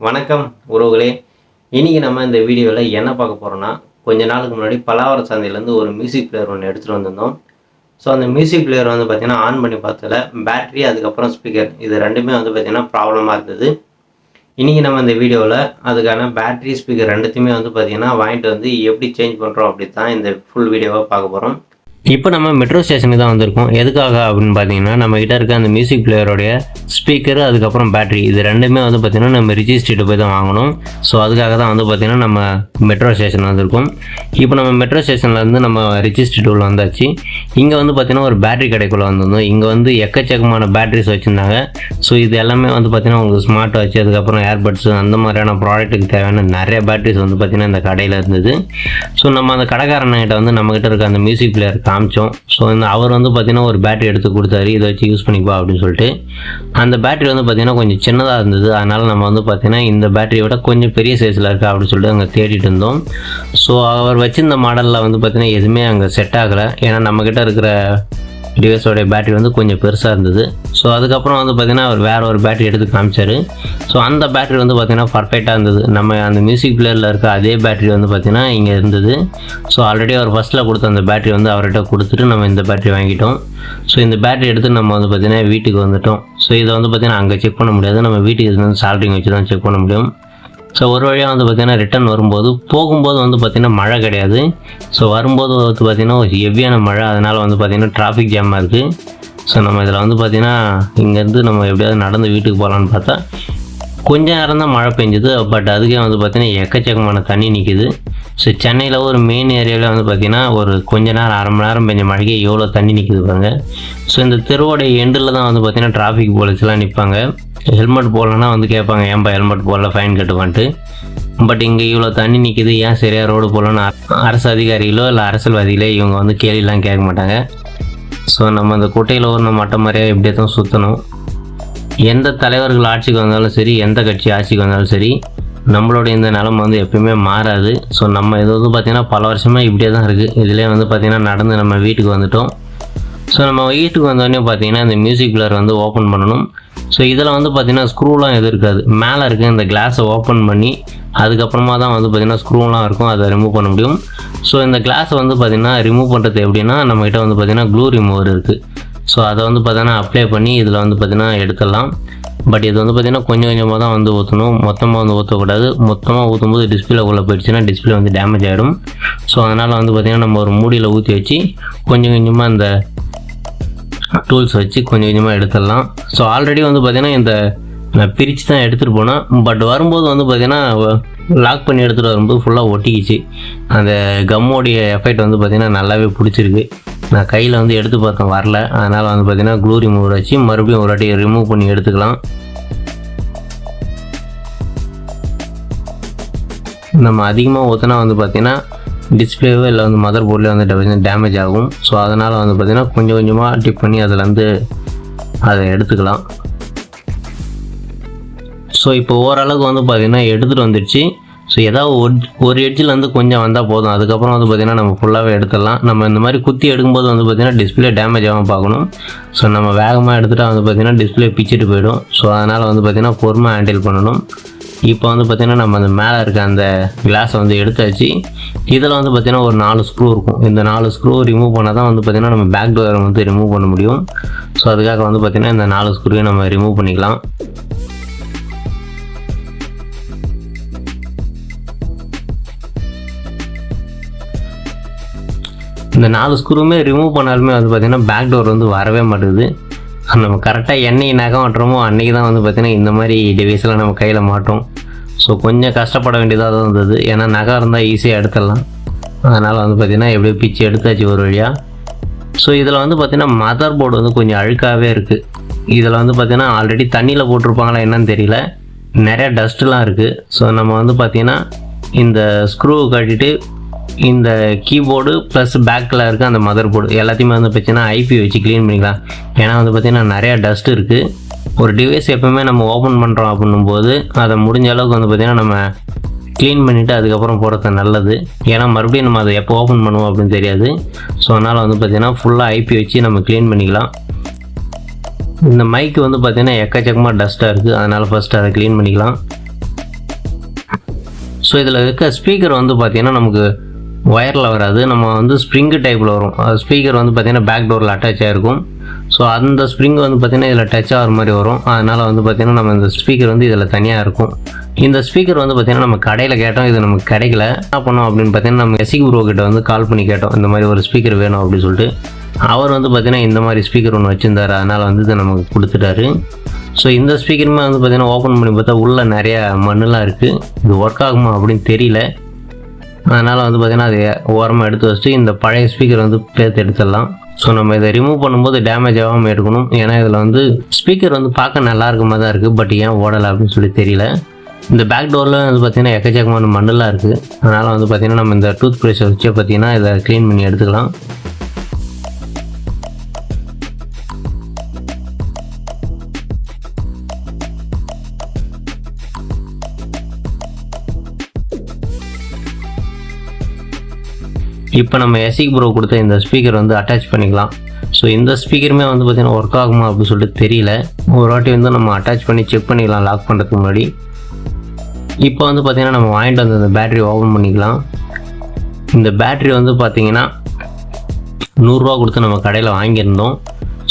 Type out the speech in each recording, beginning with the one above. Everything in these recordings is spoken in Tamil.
வணக்கம் உறவுகளே. இன்றைக்கி நம்ம இந்த வீடியோவில் என்ன பார்க்க போகிறோன்னா கொஞ்ச நாளுக்கு முன்னாடி பலாவர சந்தையிலேருந்து ஒரு மியூசிக் பிளேயர் ஒன்று எடுத்துகிட்டு வந்திருந்தோம். ஸோ அந்த மியூசிக் பிளேயர் வந்து பார்த்திங்கன்னா ஆன் பண்ணி பார்த்ததுல பேட்ரி அதுக்கப்புறம் ஸ்பீக்கர் இது ரெண்டுமே வந்து பார்த்திங்கன்னா ப்ராப்ளமாக இருந்தது. இன்றைக்கி நம்ம இந்த வீடியோவில் அதுக்கான பேட்ரி ஸ்பீக்கர் ரெண்டுத்தையுமே வந்து பார்த்திங்கன்னா வாங்கிட்டு வந்து எப்படி சேஞ்ச் பண்ணுறோம் அப்படி தான் இந்த ஃபுல் வீடியோவை பார்க்க போகிறோம் இப்போ நம்ம மெட்ரோ ஸ்டேஷனுக்கு தான் வந்திருக்கோம். எதுக்காக அப்படின்னு பார்த்தீங்கன்னா நம்ம கிட்ட இருக்க அந்த மியூசிக் பிளேயருடைய ஸ்பீக்கர் அதுக்கப்புறம் பேட்டரி இது ரெண்டுமே வந்து பார்த்திங்கன்னா நம்ம ரிஜிஸ்ட்ரிட்டு போய் தான் வாங்கணும். ஸோ அதுக்காக தான் வந்து பார்த்திங்கன்னா நம்ம மெட்ரோ ஸ்டேஷன் வந்திருக்கோம். இப்போ நம்ம மெட்ரோ ஸ்டேஷன்லேருந்து நம்ம ரிஜி உள்ள வந்தாச்சு. இங்கே வந்து பார்த்திங்கன்னா ஒரு பேட்டரி கடைக்குள்ளே வந்திருந்தோம். இங்கே வந்து எக்கச்சக்கமான பேட்டரிஸ் வச்சுருந்தாங்க. ஸோ இது எல்லாமே வந்து பார்த்திங்கன்னா உங்களுக்கு ஸ்மார்ட் வாட்ச் அதுக்கப்புறம் ஏர்பட்ஸ் அந்த மாதிரியான ப்ராடக்ட்டுக்கு தேவையான நிறைய பேட்டரிஸ் வந்து பார்த்திங்கன்னா இந்த கடையில் இருந்தது. ஸோ நம்ம அந்த கடைக்காரன்கிட்ட வந்து நம்மக்கிட்ட இருக்க அந்த மியூசிக் பிளேயர் காமிச்சோம். ஸோ இந்த அவர் வந்து பார்த்திங்கன்னா ஒரு பேட்டரி எடுத்து கொடுத்தாரு. இதை வச்சு யூஸ் பண்ணிப்பா அப்படின்னு சொல்லிட்டு. அந்த பேட்டரி வந்து பார்த்திங்கன்னா கொஞ்சம் சின்னதாக இருந்தது. அதனால் நம்ம வந்து பார்த்திங்கன்னா இந்த பேட்டரியை விட கொஞ்சம் பெரிய சைஸில் இருக்கா அப்படின்னு சொல்லிட்டு அங்கே தேடிட்டு இருந்தோம். ஸோ அவர் வச்சிருந்த மாடலில் வந்து பார்த்திங்கன்னா எதுவுமே அங்கே செட் ஆகலை. ஏன்னா நம்மக்கிட்ட இருக்கிற டிவைஸோடைய பேட்டரி வந்து கொஞ்சம் பெருசாக இருந்தது. ஸோ அதுக்கப்புறம் வந்து பார்த்திங்கன்னா அவர் வேறு ஒரு பேட்டரி எடுத்து காமிச்சார். ஸோ அந்த பேட்டரி வந்து பார்த்திங்கன்னா பர்ஃபெக்டாக இருந்தது. நம்ம அந்த மியூசிக் பிளேயரில் இருக்க அதே பேட்டரி வந்து பார்த்திங்கன்னா இங்கே இருந்தது. ஸோ ஆல்ரெடி அவர் ஃபஸ்ட்டில் கொடுத்த அந்த பேட்டரி வந்து அவர்கிட்ட கொடுத்துட்டு நம்ம இந்த பேட்டரி வாங்கிட்டோம். ஸோ இந்த பேட்டரி எடுத்து நம்ம வந்து பார்த்திங்கன்னா வீட்டுக்கு வந்துட்டோம். ஸோ இதை வந்து பார்த்திங்கன்னா அங்கே செக் பண்ண முடியாது. நம்ம வீட்டுக்கு இருந்து சால்ட்ரிங் வச்சு தான் செக் பண்ண முடியும். ஸோ ஒரு வழியாக வந்து பார்த்திங்கன்னா ரிட்டர்ன் வரும்போது போகும்போது வந்து பார்த்திங்கன்னா மழை கிடையாது. ஸோ வரும்போது வந்து பார்த்திங்கன்னா ஒரு ஹெவியான மழை. அதனால் வந்து பார்த்திங்கன்னா டிராஃபிக் ஜாமாக இருக்குது ஸோ நம்ம இதில் வந்து பார்த்திங்கன்னா இங்கேருந்து நம்ம எப்படியாவது நடந்து வீட்டுக்கு போகலான்னு பார்த்தா கொஞ்ச நேரம் தான் மழை பெஞ்சுது. பட் அதுக்கே வந்து பார்த்திங்கன்னா எக்கச்சக்கமான தண்ணி நிற்கிது ஸோ சென்னையில் ஒரு மெயின் ஏரியாவில் வந்து பார்த்திங்கன்னா ஒரு கொஞ்ச நேரம் அரை மணி நேரம் பெஞ்ச மழைக்கே எவ்வளோ தண்ணி நிற்கிது பாருங்க. ஸோ இந்த தெருவோடைய எண்டில் தான் வந்து பார்த்திங்கன்னா டிராஃபிக் போலீஸ்லாம் நிற்பாங்க ஹெல்மெட் போடலன்னா வந்து கேட்பாங்க ஏன்பா ஹெல்மெட் போடல ஃபைன் கட்டுவான்ட்டு பட் இங்கே இவ்வளோ தண்ணி நிற்கிது ஏன் சரியாக ரோடு போடலன்னு அரசு அதிகாரிகளோ இல்லை அரசியல்வாதிகளோ இவங்க வந்து கேள்விலாம் கேட்க மாட்டாங்க. ஸோ நம்ம அந்த குட்டையில் ஒரு மட்டை மாதிரியாக எப்படியே தான் சுற்றணும் எந்த தலைவர்கள் ஆட்சிக்கு வந்தாலும் சரி எந்த கட்சி ஆட்சிக்கு வந்தாலும் சரி நம்மளோட இந்த நிலமை வந்து எப்பயுமே மாறாது. ஸோ நம்ம இது வந்து பார்த்திங்கன்னா பல வருஷமாக இப்படியே தான் இருக்குது இதிலே வந்து பார்த்திங்கன்னா நடந்து நம்ம வீட்டுக்கு வந்துட்டோம். ஸோ நம்ம வீட்டுக்கு வந்தோடனே பார்த்தீங்கன்னா இந்த மியூசிக் பிளர் வந்து ஓப்பன் பண்ணணும். ஸோ இதில் வந்து பார்த்திங்கன்னா ஸ்க்ரூலாம் எதுவும் இருக்காது. மேலே இருக்க இந்த கிளாஸை ஓப்பன் பண்ணி அதுக்கப்புறமா தான் வந்து பார்த்திங்கன்னா ஸ்க்ரூலாம் இருக்கும். அதை ரிமூவ் பண்ண முடியும். ஸோ இந்த கிளாஸை வந்து பார்த்திங்கன்னா ரிமூவ் பண்ணுறது எப்படின்னா நம்மகிட்ட வந்து பார்த்திங்கன்னா க்ளூ ரிமூவர் இருக்குது ஸோ அதை வந்து பார்த்திங்கன்னா அப்ளை பண்ணி இதில் வந்து பார்த்திங்கன்னா எடுத்துடலாம். பட் இது வந்து பார்த்தீங்கன்னா கொஞ்சம் கொஞ்சமாக தான் வந்து ஊற்றணும் மொத்தமாக வந்து ஊற்றக்கூடாது மொத்தமாக ஊற்றும்போது டிஸ்பிளே உள்ளே போயிடுச்சுன்னா டிஸ்பிளே வந்து டேமேஜ் ஆகிடும் ஸோ அதனால் வந்து பார்த்திங்கன்னா நம்ம ஒரு மூடியில் ஊற்றி வச்சு கொஞ்சம் கொஞ்சமாக அந்த டூல்ஸ் வச்சு கொஞ்சம் கொஞ்சமாக எடுத்துடலாம். ஸோ ஆல்ரெடி வந்து பார்த்திங்கன்னா இந்த நான் பிரித்து தான் எடுத்துகிட்டு போனேன். பட் வரும்போது வந்து பார்த்திங்கன்னா லாக் பண்ணி எடுத்துகிட்டு வரும்போது ஃபுல்லாக ஒட்டிக்கிச்சு. அந்த கம்மோடைய எஃபெக்ட் வந்து பார்த்திங்கன்னா நல்லாவே பிடிச்சிருக்கு. நான் கையில் வந்து எடுத்து பார்த்தேன் வரல. அதனால் வந்து பார்த்திங்கன்னா க்ளூ ரிமூவர் வச்சு மறுபடியும் ஒரு வாட்டி ரிமூவ் பண்ணி எடுத்துக்கலாம். நம்ம அதிகமாக ஊற்றினா வந்து பார்த்திங்கன்னா டிஸ்பிளேவோ இல்லை வந்து மதர் போர்டில் வந்து டேமேஜ் ஆகும். ஸோ அதனால் வந்து பார்த்திங்கன்னா கொஞ்சம் கொஞ்சமாக டிப் பண்ணி அதிலேருந்து அதை எடுத்துக்கலாம். ஸோ இப்போ ஓரளவுக்கு வந்து பார்த்திங்கன்னா எடுத்துகிட்டு வந்துடுச்சு. ஸோ ஏதாவது ஒரு ஒரு எட்ஜில் வந்து கொஞ்சம் வந்தால் போதும். அதுக்கப்புறம் வந்து பார்த்திங்கன்னா நம்ம ஃபுல்லாகவே எடுத்துடலாம். நம்ம இந்த மாதிரி குத்தி எடுக்கும்போது வந்து பார்த்திங்கன்னா டிஸ்பிளே டேமேஜ் ஆகாமல் பார்க்கணும். ஸோ நம்ம வேகமாக எடுத்துகிட்டா வந்து பார்த்திங்கன்னா டிஸ்பிளே பிச்சுட்டு போயிடும். ஸோ அதனால் வந்து பார்த்திங்கன்னா பொறுமை ஹேண்டில் பண்ணணும். இப்போ வந்து பார்த்திங்கன்னா நம்ம அந்த மேலே இருக்க அந்த கிளாஸை வந்து எடுத்தாச்சு. இதில் வந்து பார்த்திங்கன்னா ஒரு நாலு ஸ்க்ரூ இருக்கும். இந்த நாலு ஸ்க்ரூ ரிமூவ் பண்ணால் தான் வந்து பார்த்திங்கன்னா நம்ம பேக் டோரை வந்து ரிமூவ் பண்ண முடியும். ஸோ அதுக்காக வந்து பார்த்திங்கன்னா இந்த நாலு ஸ்க்ரூவையும் நம்ம ரிமூவ் பண்ணிக்கலாம். இந்த நாலு ஸ்க்ரூவுமே ரிமூவ் பண்ணாலுமே வந்து பார்த்திங்கன்னா பேக் டோர் வந்து வரவே மாட்டேங்குது நம்ம கரெக்டாக என்னைக்கு நகம் மாட்டுறோமோ அன்றைக்கி தான் வந்து பார்த்திங்கன்னா இந்த மாதிரி டிவைஸ்லாம் நம்ம கையில் மாட்டோம் ஸோ கொஞ்சம் கஷ்டப்பட வேண்டியதாக தான் இருந்தது. ஏன்னா நகை இருந்தால் ஈஸியாக எடுத்துடலாம். அதனால் வந்து பார்த்திங்கன்னா எப்படியோ பிச்சு எடுத்தாச்சு ஒரு வழியாக ஸோ இதில் வந்து பார்த்திங்கன்னா மதர் போர்டு வந்து கொஞ்சம் அழுக்காகவே இருக்குது இதில் வந்து பார்த்திங்கன்னா ஆல்ரெடி தண்ணியில் போட்டிருப்பாங்களா என்னன்னு தெரியல. நிறையா டஸ்ட்டுலாம் இருக்குது ஸோ நம்ம வந்து பார்த்திங்கன்னா இந்த ஸ்க்ரூ கட்டிட்டு இந்த கீபோர்டு ப்ளஸ் பேக்கில் இருக்க அந்த மதர் போர்டு எல்லாத்தையுமே வந்து பார்த்தீங்கன்னா ஐபி வச்சு க்ளீன் பண்ணிக்கலாம். ஏன்னா வந்து பார்த்திங்கன்னா நிறையா டஸ்ட் இருக்குது ஒரு டிவைஸ் எப்போவுமே நம்ம ஓப்பன் பண்ணுறோம் அப்படின்னும் போது அதை முடிஞ்ச அளவுக்கு வந்து பார்த்திங்கன்னா நம்ம க்ளீன் பண்ணிவிட்டு அதுக்கப்புறம் போகிறது நல்லது. ஏன்னா மறுபடியும் நம்ம அதை எப்போ ஓப்பன் பண்ணுவோம் அப்படின்னு தெரியாது. ஸோ அதனால் வந்து பார்த்திங்கன்னா ஃபுல்லாக ஐபி வச்சு நம்ம க்ளீன் பண்ணிக்கலாம். இந்த மைக்கு வந்து பார்த்திங்கன்னா எக்கச்சக்கமாக டஸ்ட்டாக இருக்குது அதனால் ஃபஸ்ட்டு அதை க்ளீன் பண்ணிக்கலாம். ஸோ இதில் இருக்க ஸ்பீக்கர் வந்து பார்த்தீங்கன்னா நமக்கு ஒயரில் வராது. நம்ம வந்து ஸ்ப்ரிங்கு டைப்பில் வரும். ஸ்பீக்கர் வந்து பார்த்திங்கன்னா பேக் டோரில் அட்டாச் ஆகிருக்கும் ஸோ அந்த ஸ்ப்ரிங் வந்து பார்த்திங்கன்னா இதில் டச் ஆகிற மாதிரி வரும். அதனால் வந்து பார்த்தீங்கன்னா நம்ம இந்த ஸ்பீக்கர் வந்து இதில் தனியாக இருக்கும். இந்த ஸ்பீக்கர் வந்து பார்த்தீங்கன்னா நம்ம கடையில் கேட்டோம். இது நமக்கு கிடைக்கல. என்ன பண்ணோம் அப்படின்னு பார்த்தீங்கன்னா நம்ம எசிக் ப்ரோ கிட்ட வந்து கால் பண்ணி கேட்டோம். இந்த மாதிரி ஒரு ஸ்பீக்கர் வேணும் அப்படின்னு சொல்லிட்டு. அவர் வந்து பார்த்திங்கன்னா இந்த மாதிரி ஸ்பீக்கர் ஒன்று வச்சுருந்தார். அதனால் வந்து இதை நமக்கு கொடுத்துட்டாரு. ஸோ இந்த ஸ்பீக்கருமே வந்து பார்த்திங்கன்னா ஓப்பன் பண்ணி பார்த்தா உள்ளே நிறையா மண்ணெலாம் இருக்குது இது ஒர்க் ஆகுமா அப்படின்னு தெரியல. அதனால் வந்து பார்த்திங்கன்னா அதை ஓரமாக எடுத்து வச்சுட்டு இந்த பழைய ஸ்பீக்கர் வந்து பேர்த்து எடுத்துடலாம். ஸோ நம்ம இதை ரிமூவ் பண்ணும்போது டேமேஜ் ஆகாமல் எடுக்கணும். ஏன்னா இதில் வந்து ஸ்பீக்கர் வந்து பார்க்க நல்லா இருக்க மாதிரி தான் இருக்குது பட் ஏன் ஓடலை அப்படின்னு சொல்லி தெரியல. இந்த பேக் டோரில் வந்து பார்த்திங்கன்னா எக்கச்சக்கமான மண்ணெலாம் இருக்குது அதனால் வந்து பார்த்திங்கன்னா நம்ம இந்த டூத் ப்ரஷை வச்சு பார்த்திங்கன்னா இதை க்ளீன் பண்ணி எடுத்துக்கலாம். இப்போ நம்ம எஸ்சி ப்ரோ கொடுத்த இந்த ஸ்பீக்கர் வந்து அட்டாச் பண்ணிக்கலாம். ஸோ இந்த ஸ்பீக்கருமே வந்து பார்த்திங்கன்னா ஒர்க் ஆகுமா அப்படின்னு சொல்லிட்டு தெரியல. ஒரு வாட்டி வந்து நம்ம அட்டாச் பண்ணி செக் பண்ணிக்கலாம் லாக் பண்ணுறதுக்கு முன்னாடி. இப்போ வந்து பார்த்திங்கன்னா நம்ம வாங்கிட்டு வந்து அந்த பேட்ரி ஓப்பன் பண்ணிக்கலாம். இந்த பேட்ரி வந்து பார்த்திங்கன்னா நூறுரூவா கொடுத்து நம்ம கடையில் வாங்கியிருந்தோம்.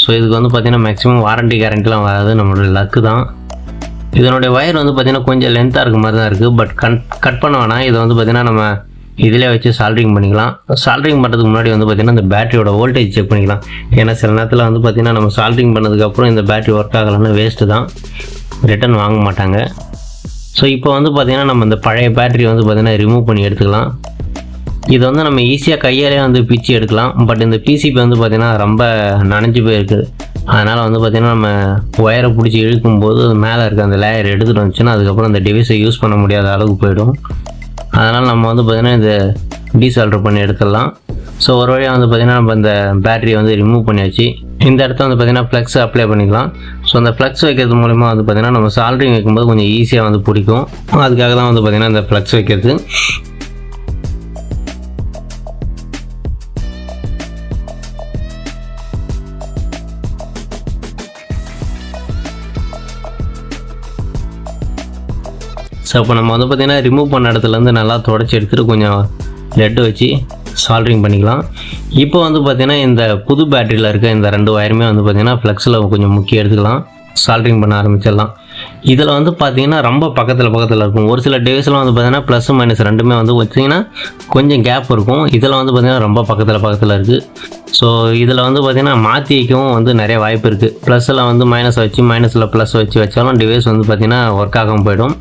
ஸோ இதுக்கு வந்து பார்த்திங்கன்னா மேக்ஸிமம் வாரண்டி கேரண்டிலாம் வராது. நம்மளோட லக்கு தான். இதனுடைய ஒயர் வந்து பார்த்திங்கன்னா கொஞ்சம் லென்த்தாக இருக்க மாதிரி தான் இருக்குது பட் கன் கட் பண்ண வேணாம். இதை வந்து பார்த்திங்கன்னா நம்ம இதில் வச்சு சால்ட்ரிங் பண்ணிக்கலாம். சால்ட்ரிங் பண்ணுறதுக்கு முன்னாடி வந்து பார்த்திங்கன்னா இந்த பேட்டரியோட வோல்டேஜ் செக் பண்ணிக்கலாம். ஏன்னா சில நேரத்தில் வந்து பார்த்திங்கன்னா நம்ம சால்ட்ரிங் பண்ணதுக்கப்புறம் இந்த பேட்டரி ஒர்க் ஆகலைன்னா வேஸ்ட்டு தான். ரிட்டர்ன் வாங்க மாட்டாங்க. ஸோ இப்போ வந்து பார்த்திங்கன்னா நம்ம இந்த பழைய பேட்டரி வந்து பார்த்திங்கன்னா ரிமூவ் பண்ணி எடுத்துக்கலாம். இது வந்து நம்ம ஈஸியாக கையாலே வந்து பிச்சு எடுக்கலாம். பட் இந்த பிசிபி வந்து பார்த்திங்கன்னா ரொம்ப நனைஞ்சு போயிருக்கு. அதனால் வந்து பார்த்திங்கன்னா நம்ம ஒயரை பிடிச்சி இழுக்கும்போது அது மேலே இருக்க அந்த லேயர் எடுத்துகிட்டு வந்துச்சுன்னா அதுக்கப்புறம் அந்த டிவைஸை யூஸ் பண்ண முடியாத அளவுக்கு போயிடும். அதனால் நம்ம வந்து பார்த்திங்கன்னா இந்த டீசால்டர் பண்ணி எடுத்துடலாம். ஸோ ஒரு வழியாக வந்து பார்த்திங்கன்னா நம்ம இந்த பேட்டரியை வந்து ரிமூவ் பண்ணியாச்சு. இந்த இடத்த வந்து பார்த்திங்கன்னா ஃப்ளக்ஸ் அப்ளை பண்ணிக்கலாம். ஸோ அந்த ஃப்ளக்ஸ் வைக்கிறது மூலிமா வந்து பார்த்திங்கன்னா நம்ம சால்ட்ரிங் வைக்கும்போது கொஞ்சம் ஈஸியாக வந்து பிடிக்கும். அதுக்காக தான் வந்து பார்த்திங்கன்னா இந்த ஃப்ளக்ஸ் வைக்கிறது. ஸோ அப்போ நம்ம வந்து பார்த்திங்கன்னா ரிமூவ் பண்ண இடத்துலேருந்து நல்லா தொடச்சி எடுத்துகிட்டு கொஞ்சம் லெட்டு வச்சு சால்ட்ரிங் பண்ணிக்கலாம். இப்போ வந்து பார்த்திங்கன்னா இந்த புது பேட்டரியில் இருக்க இந்த ரெண்டு ஒயருமே வந்து பார்த்திங்கன்னா ஃப்ளெக்ஸில் கொஞ்சம் முக்கிய எடுத்துக்கலாம். சால்ட்ரிங் பண்ண ஆரம்பிச்சிடலாம். இதில் வந்து பார்த்தீங்கன்னா ரொம்ப பக்கத்தில் பக்கத்தில் இருக்கும். ஒரு சில டேஸில் வந்து பார்த்தீங்கன்னா ப்ளஸ் மைனஸ் ரெண்டுமே வந்து வச்சிங்கன்னா கொஞ்சம் கேப் இருக்கும். இதில் வந்து பார்த்திங்கன்னா ரொம்ப பக்கத்தில் பக்கத்தில் இருக்குது ஸோ இதில் வந்து பார்த்திங்கன்னா மாற்றி வைக்கவும் வந்து நிறைய வாய்ப்பு இருக்குது ப்ளஸில் வந்து மைனஸ் வச்சு மைனஸில் ப்ளஸ் வச்சு வச்சாலும் டிவைஸ் வந்து பார்த்திங்கன்னா ஒர்க் ஆகாமல் போயிடும்.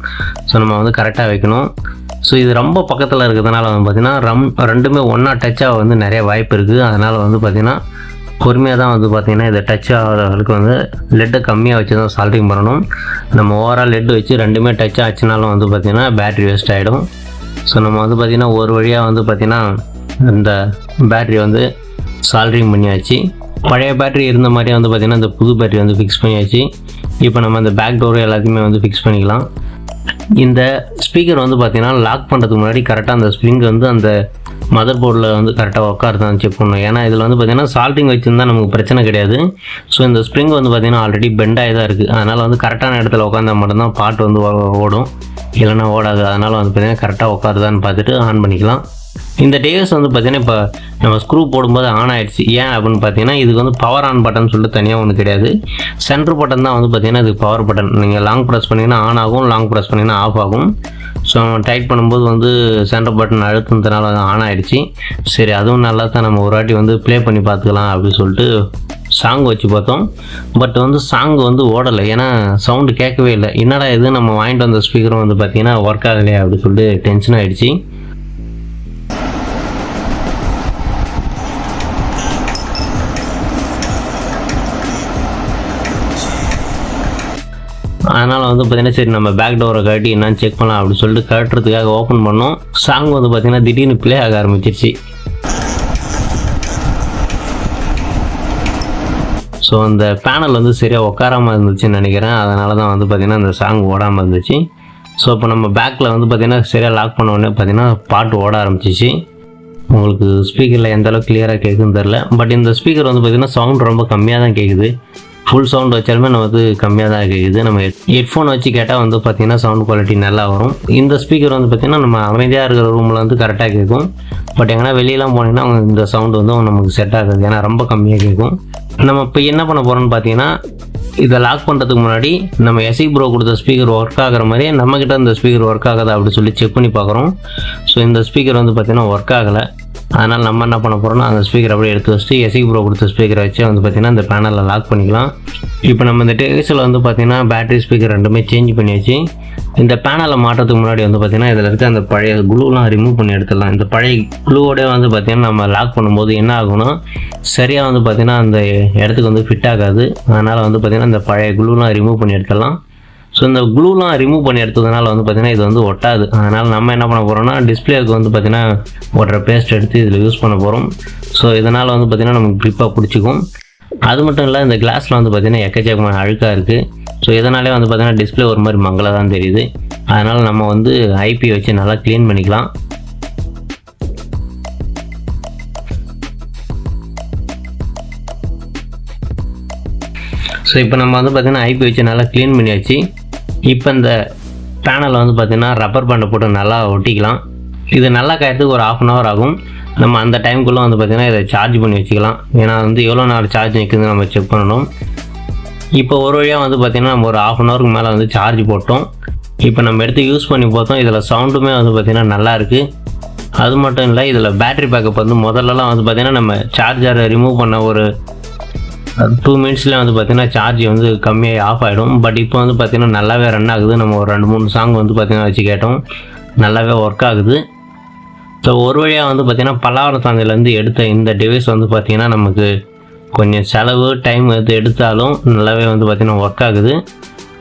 ஸோ நம்ம வந்து கரெக்டாக வைக்கணும். ஸோ இது ரொம்ப பக்கத்தில் இருக்கிறதுனால வந்து பார்த்திங்கன்னா ரம் ரெண்டுமே ஒன்றா டச்சாக வந்து நிறைய வாய்ப்பு இருக்குது அதனால் வந்து பார்த்திங்கன்னா பொறுமையாக தான் வந்து பார்த்திங்கன்னா இதை டச் ஆகிறவர்களுக்கு வந்து லெட்டை கம்மியாக வச்சு தான் சால்ட்ரிங் பண்ணணும். நம்ம ஓவரால் லெட் வச்சு ரெண்டுமே டச் ஆச்சுனாலும் வந்து பார்த்திங்கன்னா பேட்ரி வேஸ்ட் ஆகிடும் ஸோ நம்ம வந்து பார்த்திங்கன்னா ஒரு வழியாக வந்து பார்த்திங்கன்னா இந்த பேட்ரி வந்து சால்ட்ரிங் பண்ணியாச்சு. பழைய பேட்ரி இருந்த மாதிரியே வந்து பார்த்திங்கன்னா இந்த புது பேட்டரி வந்து ஃபிக்ஸ் பண்ணியாச்சு. இப்போ நம்ம அந்த பேக் டோர் எல்லாத்தையுமே வந்து ஃபிக்ஸ் பண்ணிக்கலாம். இந்த ஸ்பீக்கர் வந்து பார்த்திங்கன்னா லாக் பண்ணுறதுக்கு முன்னாடி கரெக்டாக அந்த ஸ்ப்ரிங் வந்து அந்த மதர் போர்டில் வந்து கரெக்டாக உட்காருதான் செக் பண்ணணும் ஏன்னா இதில் வந்து பார்த்தீங்கன்னா சால்ட்டிங் வச்சுருந்தா நமக்கு பிரச்சனை கிடையாது. ஸோ இந்த ஸ்ப்ரிங் வந்து பார்த்தீங்கன்னா ஆல்ரெடி பெண்ட் ஆகி தான் இருக்குது அதனால் வந்து கரெக்டான இடத்துல உட்காந்தா மட்டும்தான் பாட்டு வந்து ஓடும். இல்லைன்னா ஓடாது. அதனால் வந்து பார்த்தீங்கன்னா கரெக்டாக உட்காருதான்னு பார்த்துட்டு ஆன் பண்ணிக்கலாம். இந்த டேஸ் வந்து பார்த்திங்கன்னா இப்போ நம்ம ஸ்க்ரூ போடும்போது ஆன் ஆகிடுச்சு ஏன் அப்படின்னு பார்த்தீங்கன்னா இதுக்கு வந்து பவர் ஆன் பட்டன் சொல்லிட்டு தனியாக ஒன்று கிடையாது. சென்ட்ரு பட்டன் தான் வந்து பார்த்தீங்கன்னா இது பவர் பட்டன் நீங்கள் லாங் ப்ரெஸ் பண்ணிங்கன்னா ஆன் ஆகும். லாங் ப்ரெஸ் பண்ணிங்கன்னா ஆஃப் ஆகும். ஸோ டைட் பண்ணும்போது வந்து சென்டர் பட்டன் அழுத்தினதுனால அது ஆன் ஆகிடுச்சி சரி அதுவும் நல்லா தான் நம்ம ஒரு வாட்டி வந்து ப்ளே பண்ணி பார்த்துக்கலாம் அப்படின்னு சொல்லிட்டு சாங் வச்சு பார்த்தோம். பட் வந்து சாங் வந்து ஓடலை. ஏன்னா சவுண்டு கேட்கவே இல்லை. என்னடா இது? நம்ம வாங்கிட்டு வந்த ஸ்பீக்கரும் வந்து பார்த்திங்கன்னா ஒர்க் ஆகலையே அப்படின்னு சொல்லிட்டு டென்ஷன் ஆகிடுச்சி அதனால் வந்து பார்த்தீங்கன்னா சரி நம்ம பேக் டோரை கட்டி என்னன்னு செக் பண்ணலாம் அப்படின்னு சொல்லிட்டு கட்டுறதுக்காக ஓப்பன் பண்ணோம். சாங் வந்து பார்த்தீங்கன்னா திடீர்னு ப்ளே ஆக ஆரம்பிச்சிருச்சு. ஸோ அந்த பேனல் வந்து சரியாக உட்காராமல் இருந்துச்சுன்னு நினைக்கிறேன். அதனால தான் வந்து பார்த்திங்கன்னா அந்த சாங் ஓடாமல் இருந்துச்சு. ஸோ இப்போ நம்ம பேக்கில் வந்து பார்த்திங்கன்னா சரியாக லாக் பண்ண உடனே பார்த்திங்கன்னா பாட்டு ஓட ஆரம்பிச்சிச்சு. உங்களுக்கு ஸ்பீக்கரில் எந்த அளவுக்கு கிளியராக கேட்குன்னு தெரில பட் இந்த ஸ்பீக்கர் வந்து பார்த்திங்கன்னா சவுண்ட் ரொம்ப கம்மியாக தான் கேட்குது ஃபுல் சவுண்ட் வச்சாலுமே நமக்கு கம்மியாக தான் கேட்குது நம்ம ஹெட்ஃபோன் வச்சு கேட்டால் வந்து பார்த்திங்கன்னா சவுண்ட் குவாலிட்டி நல்லா வரும். இந்த ஸ்பீக்கர் வந்து பார்த்திங்கன்னா நம்ம அமைதியாக இருக்கிற ரூமில் வந்து கரெக்டாக கேட்கும் பட் எங்கன்னா வெளியெலாம் போனீங்கன்னா அவங்க இந்த சவுண்டு வந்து நமக்கு செட் ஆகுது. ஏன்னா ரொம்ப கம்மியாக கேட்கும் நம்ம இப்போ என்ன பண்ண போகிறோம்னு பார்த்தீங்கன்னா இதை லாக் பண்ணுறதுக்கு முன்னாடி நம்ம எஸ்இ ப்ரோ கொடுத்த ஸ்பீக்கர் ஒர்க் ஆகிற மாதிரியே நம்மக்கிட்ட இந்த ஸ்பீக்கர் ஒர்க் ஆகுதா அப்படின்னு சொல்லி செக் பண்ணி பார்க்குறோம் ஸோ இந்த ஸ்பீக்கர் வந்து பார்த்திங்கன்னா ஒர்க் ஆகலை. அதனால் நம்ம என்ன பண்ண போகிறோம்னா அந்த ஸ்பீக்கர் அப்படியே எடுத்து வச்சுட்டு எஸ்இ ப்ரோ கொடுத்த ஸ்பீக்கரை வச்சு வந்து பார்த்திங்கன்னா அந்த பேனலில் லாக் பண்ணிக்கலாம். இப்போ நம்ம இந்த டேஸில் வந்து பார்த்திங்கன்னா பேட்டரி ஸ்பீக்கர் ரெண்டுமே சேஞ்ச் பண்ணியாச்சு. இந்த பேனலை மாட்டுறதுக்கு முன்னாடி வந்து பார்த்திங்கன்னா இதில் இருக்க அந்த பழைய குளூலாம் ரிமூவ் பண்ணி எடுத்துடலாம். இந்த பழைய குளூவோடய வந்து பார்த்திங்கன்னா நம்ம லாக் பண்ணும்போது என்ன ஆகும்னா சரியாக வந்து பார்த்திங்கன்னா அந்த இடத்துக்கு வந்து ஃபிட் ஆகாது. அதனால் வந்து பார்த்திங்கன்னா இந்த பழைய குளூலாம் ரிமூவ் பண்ணி எடுத்துடலாம். ஸோ இந்த க்ளூலாம் ரிமூவ் பண்ணி எடுத்ததுனால வந்து பார்த்திங்கன்னா இது வந்து ஒட்டாது. அதனால் நம்ம என்ன பண்ண போகிறோம்னா டிஸ்பிளேக்கு வந்து பார்த்திங்கன்னா ஒட்டுற பேஸ்ட் எடுத்து இதில் யூஸ் பண்ண போகிறோம் ஸோ இதனால் வந்து பார்த்திங்கன்னா நமக்கு க்ரிப்பாக பிடிச்சிக்கும். அது மட்டும் இல்லை இந்த கிளாஸில் வந்து பார்த்திங்கன்னா எக்கச்சக்கமான அழுக்காக இருக்குது ஸோ இதனாலே வந்து பார்த்திங்கன்னா டிஸ்பிளே ஒரு மாதிரி மங்கலாக தான் தெரியுது. அதனால் நம்ம வந்து ஐபி வச்சு நல்லா க்ளீன் பண்ணிக்கலாம். ஸோ இப்போ நம்ம வந்து பார்த்திங்கன்னா ஐபி வச்சு நல்லா க்ளீன் பண்ணியாச்சு. இப்போ இந்த பேனலை வந்து பார்த்திங்கன்னா ரப்பர் பேண்டை போட்டு நல்லா ஒட்டிக்கலாம். இது நல்லா காயத்துக்கு ஒரு ஆஃப் அன் ஹவர் ஆகும். நம்ம அந்த டைமுக்குள்ளே வந்து பார்த்திங்கன்னா இதை சார்ஜ் பண்ணி வச்சுக்கலாம். ஏன்னா வந்து எவ்வளோ நேரம் சார்ஜ் நிற்குதுன்னு நம்ம செக் பண்ணணும். இப்போ ஒரு வழியாக வந்து பார்த்திங்கன்னா நம்ம ஒரு ஆஃப் அன் ஹவருக்கு மேலே வந்து சார்ஜ் போட்டோம். இப்போ நம்ம எடுத்து யூஸ் பண்ணி பார்த்தோம். இதில் சவுண்டுமே வந்து பார்த்திங்கன்னா நல்லா இருக்குது அது மட்டும் இல்லை இதில் பேட்டரி பேக்கப் வந்து முதல்லலாம் வந்து பார்த்திங்கன்னா நம்ம சார்ஜரை ரிமூவ் பண்ண ஒரு டூ மினிட்ஸில் வந்து பார்த்திங்கன்னா சார்ஜ் வந்து கம்மியாகி ஆஃப் ஆகிடும் பட் இப்போ வந்து பார்த்திங்கன்னா நல்லாவே ரன் ஆகுது. நம்ம ஒரு ரெண்டு மூணு சாங் வந்து பார்த்திங்கன்னா வச்சு கேட்டோம். நல்லாவே ஒர்க் ஆகுது. ஸோ ஒரு வழியாக வந்து பார்த்திங்கன்னா பல்லாவரம் சந்தையிலேருந்து எடுத்த இந்த டிவைஸ் வந்து பார்த்திங்கன்னா நமக்கு கொஞ்சம் செலவு டைம் எடுத்து எடுத்தாலும் நல்லாவே வந்து பார்த்திங்கன்னா ஒர்க் ஆகுது.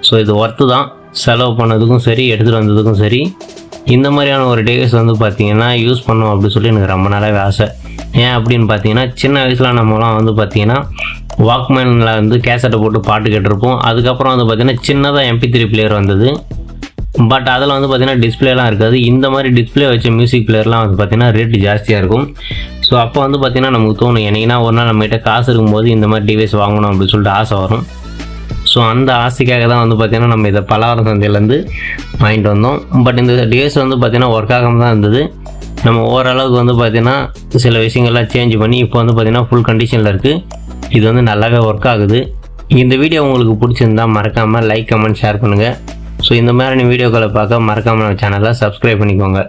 ஸோ இது ஒர்த்து தான். செலவு பண்ணதுக்கும் சரி எடுத்துகிட்டு வந்ததுக்கும் சரி. இந்த மாதிரியான ஒரு டிவைஸ் வந்து பார்த்திங்கன்னா யூஸ் பண்ணோம் அப்படின்னு சொல்லி எனக்கு ரொம்ப நாளாவே ஆசை. ஏன் அப்படின்னு பார்த்தீங்கன்னா சின்ன வயசில் நம்மலாம் வந்து பார்த்தீங்கன்னா வாக்மேனில் வந்து கேசட்டை போட்டு பாட்டு கேட்டிருப்போம். அதுக்கப்புறம் வந்து பார்த்திங்கன்னா சின்னதாக எம்பி த்ரீ பிளேயர் வந்தது. பட் அதில் வந்து பார்த்திங்கன்னா டிஸ்பிளேலாம் இருக்காது. இந்த மாதிரி டிஸ்பிளே வச்ச மியூசிக் பிளேயர்லாம் வந்து பார்த்திங்கன்னா ரேட் ஜாஸ்தியாக இருக்கும். ஸோ அப்போ வந்து பார்த்திங்கன்னா நமக்கு தோணும் என்னைக்குனா ஒரு நாள் நம்மகிட்ட காசு இருக்கும்போது இந்த மாதிரி டிவைஸ் வாங்கணும் அப்படின்னு சொல்லிட்டு ஆசை வரும். ஸோ அந்த ஆசைக்காக தான் வந்து பார்த்திங்கன்னா நம்ம இதை பலவர சந்தையிலேருந்து வாங்கிட்டு வந்தோம். பட் இந்த டிவைஸ் வந்து பார்த்திங்கன்னா ஒர்க் ஆகாமல் தான் இருந்தது. நம்ம ஓரளவுக்கு வந்து பார்த்திங்கன்னா சில விஷயங்கள்லாம் சேஞ்ச் பண்ணி இப்போ வந்து பார்த்திங்கன்னா ஃபுல் கண்டிஷனில் இருக்குது இது வந்து நல்லாவே ஒர்க் ஆகுது. இந்த வீடியோ உங்களுக்கு பிடிச்சிருந்தா மறக்காமல் லைக் கமெண்ட் ஷேர் பண்ணுங்கள் ஸோ இந்த மாதிரியான வீடியோக்களை பார்க்க மறக்காமல் நம்ம சேனலை சப்ஸ்கிரைப் பண்ணிக்கோங்க.